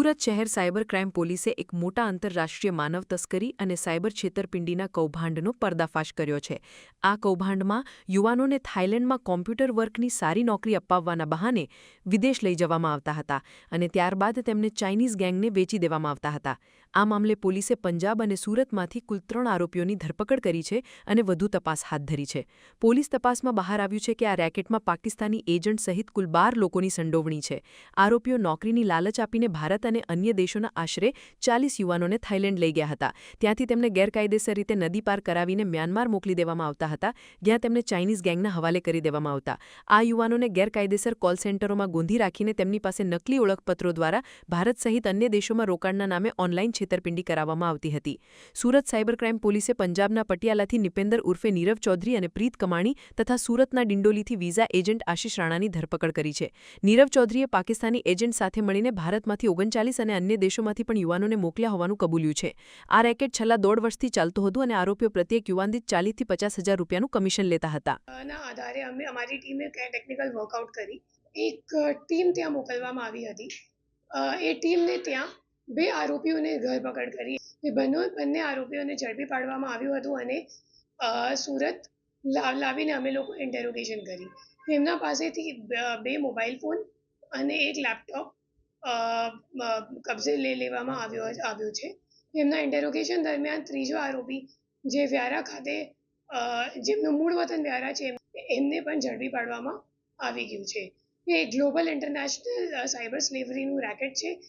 સુરત શહેર cyber crime પોલીસે એક મોટા આંતરરાષ્ટ્રીય માનવ તસ્કરી અને સાયબર છેતરપિંડીના કૌભાંડનો પર્દાફાશ કર્યો છે. આ કૌભાંડમાં યુવાનોને થાઇલેન્ડમાં કોમ્પ્યુટર વર્કની સારી નોકરી અપાવવાના બહાને વિદેશ લઈ જવામાં આવતા હતા અને ત્યારબાદ તેમને ચાઇનીઝ ગેંગને વેચી દેવામાં આવતા હતા. આ મામલે પોલીસે પંજાબ અને સુરતમાંથી કુલ ત્રણ આરોપીઓની ધરપકડ કરી છે અને વધુ તપાસ હાથ ધરી છે. પોલીસ તપાસમાં બહાર આવ્યું છે કે આ રેકેટમાં પાકિસ્તાની એજન્ટ સહિત કુલ બાર લોકોની સંડોવણી છે. આરોપીઓ નોકરીની લાલચ આપીને ભારત અને અન્ય દેશોના આશરે ચાલીસ યુવાનોને થાઇલેન્ડ લઈ ગયા હતા. ત્યાંથી તેમને ગેરકાયદેસર રીતે નદી પાર કરાવીને મ્યાનમાર મોકલી દેવામાં આવતા હતા, જ્યાં તેમને ચાઇનીઝ ગેંગના હવાલે કરી દેવામાં આવતા. આ યુવાનોને ગેરકાયદેસર કોલ સેન્ટરોમાં ગોંધી રાખીને તેમની પાસે નકલી ઓળખપત્રો દ્વારા ભારત સહિત અન્ય દેશોમાં રોકાણના નામે ઓનલાઈન છેતરપિંડી કરાવવામાં આવતી હતી. સુરત સાયબર ક્રાઇમ પોલીસે પંજાબના પટિયાલાથી નિપેન્દર ઉર્ફે નીરવ ચૌધરી અને પ્રીત કમાણી તથા સુરતના ડિંડોલીથી વિઝા એજન્ટ આશિષ રાણાની ધરપકડ કરી છે. નીરવ ચૌધરીએ પાકિસ્તાની એજન્ટ સાથે મળીને ભારતમાંથી ઓગણચાલીસ અને અન્ય દેશોમાંથી પણ યુવાનોને મોકલ્યા હોવાનું કબૂલ્યું છે. આ રેકેટ છેલ્લા દોઢ વર્ષથી ચાલતું હતું અને આરોપીઓ પ્રત્યેક યુવાન દીઠ ચાલીસથી પચાસ હજાર રૂપિયાનું કમિશન લેતા હતા. આના આધારે અમે, અમારી ટીમે ટેકનિકલ વર્કઆઉટ કરી. એક ટીમ ત્યાં મોકલવામાં આવી હતી. એ ટીમને ત્યાં બે આરોપીઓને ધરપકડ કરી. એ બંને બંને આરોપીઓને ઝડપી પાડવામાં આવ્યું હતું અને સુરત લાવીને અમે લોકો ઇન્ટેરોગેશન કરી. એમના પાસેથી બે મોબાઈલ ફોન અને એક લેપટોપ કબજે લઈ લેવામાં આવ્યો આવ્યો છે. એમના ઇન્ટેરોગેશન દરમિયાન ત્રીજો આરોપી, જે વ્યારા ખાતે જેમનું મૂળ વતન વ્યારા છે, એમને પણ ઝડપી પાડવામાં આવી ગયું છે. એ ગ્લોબલ ઇન્ટરનેશનલ સાયબર સ્લેવરીનું રેકેટ છે.